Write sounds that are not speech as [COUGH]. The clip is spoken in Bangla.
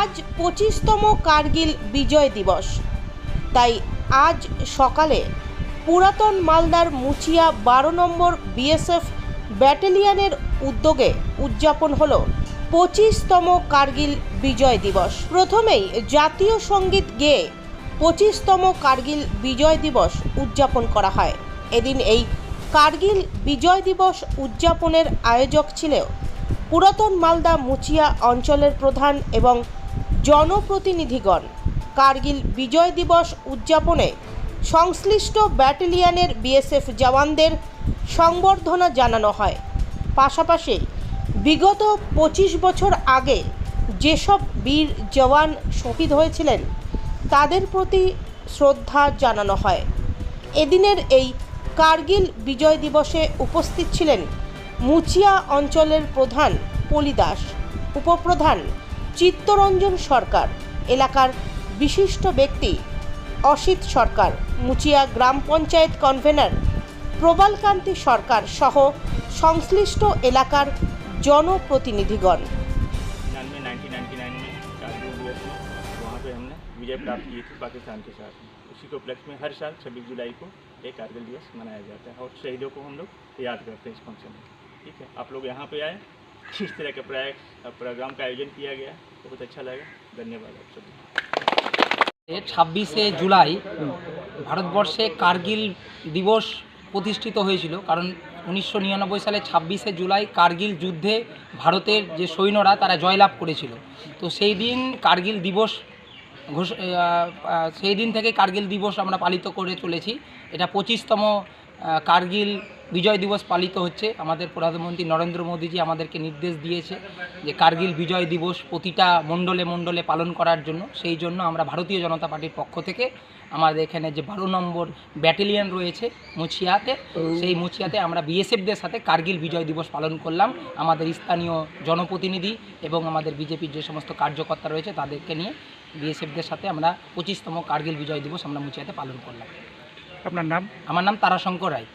আজ পঁচিশতম কার্গিল বিজয় দিবস। তাই আজ সকালে পুরাতন মালদার মুচিয়া বারো নম্বর বিএসএফ ব্যাটালিয়নের উদ্যোগে উদযাপন হল পঁচিশতম কার্গিল বিজয় দিবস। প্রথমেই জাতীয় সংগীত গেয়ে পঁচিশতম কার্গিল বিজয় দিবস উদযাপন করা হয়। এদিন এই কার্গিল বিজয় দিবস উদযাপনের আয়োজক ছিল পুরাতন মালদা মুচিয়া অঞ্চলের প্রধান এবং জনপ্রতিনিধিগণ। কার্গিল বিজয় দিবস উদযাপনে সংশ্লিষ্ট ব্যাটালিয়নের বিএসএফ জওয়ানদের সংবর্ধনা জানানো হয়। পাশাপাশি বিগত পঁচিশ বছর আগে যেসব বীর জওয়ান শহীদ হয়েছিলেন, তাদের প্রতি শ্রদ্ধা জানানো হয়। এদিনের এই কার্গিল বিজয় দিবসে উপস্থিত ছিলেন মুচিয়া অঞ্চলের প্রধান পলি দাস, উপপ্রধান চিত্তরঞ্জন সরকার এলাকার বিশিষ্ট ব্যক্তি অসিত সরকার মুচিয়া গ্রাম পঞ্চায়েত কনভেনর প্রবালকান্তি সরকার সহ সংশ্লিষ্ট এলাকার জনপ্রতিনিধিগণ निन्यानवे नाइनटीन नाइन्टी नाइन में कारगिल दिवस में वहाँ पे हमने विजय प्राप्त की थी पाकिस्तान के साथ उसी के उपलक्ष्य में हर साल छब्बीस जुलाई को एक कारगिल दिवस मनाया जाता है और शहीदों को हम लोग याद करते हैं इस फंक्शन में ठीक है आप लोग यहाँ पे आए [LAUGHS] इस तरह का प्राय- प्रोग्राम का आयोजन किया गया बहुत अच्छा लगा धन्यवाद आप सभी ছাব্বিশে জুলাই ভারতবর্ষে কার্গিল দিবস প্রতিষ্ঠিত হয়েছিল কারণ উনিশশো নিরানব্বই সালে ছাব্বিশে জুলাই কার্গিল যুদ্ধে ভারতের যে সৈন্যরা তারা জয়লাভ করেছিল তো সেই দিন কার্গিল দিবস ঘোষ আহ, আহ, সেই দিন থেকে কার্গিল দিবস আমরা পালিত করে চলেছি এটা পঁচিশতম কার্গিল বিজয় দিবস পালিত হচ্ছে। আমাদের প্রধানমন্ত্রী নরেন্দ্র মোদীজি আমাদেরকে নির্দেশ দিয়েছে যে কার্গিল বিজয় দিবস প্রতিটা মণ্ডলে মণ্ডলে পালন করার জন্য। সেই জন্য আমরা ভারতীয় জনতা পার্টির পক্ষ থেকে আমাদের এখানে যে বারো নম্বর ব্যাটালিয়ন রয়েছে মুছিয়াতে সেই মুছিয়াতে আমরা বিএসএফদের সাথে কার্গিল বিজয় দিবস পালন করলাম। আমাদের স্থানীয় জনপ্রতিনিধি এবং আমাদের বিজেপির যে সমস্ত কার্যকর্তা রয়েছে তাদেরকে নিয়ে বিএসএফদের সাথে আমরা পঁচিশতম কার্গিল বিজয় দিবস আমরা মুছিয়াতে পালন করলাম। আপনার নাম? আমার নাম তারাশঙ্কর রায়।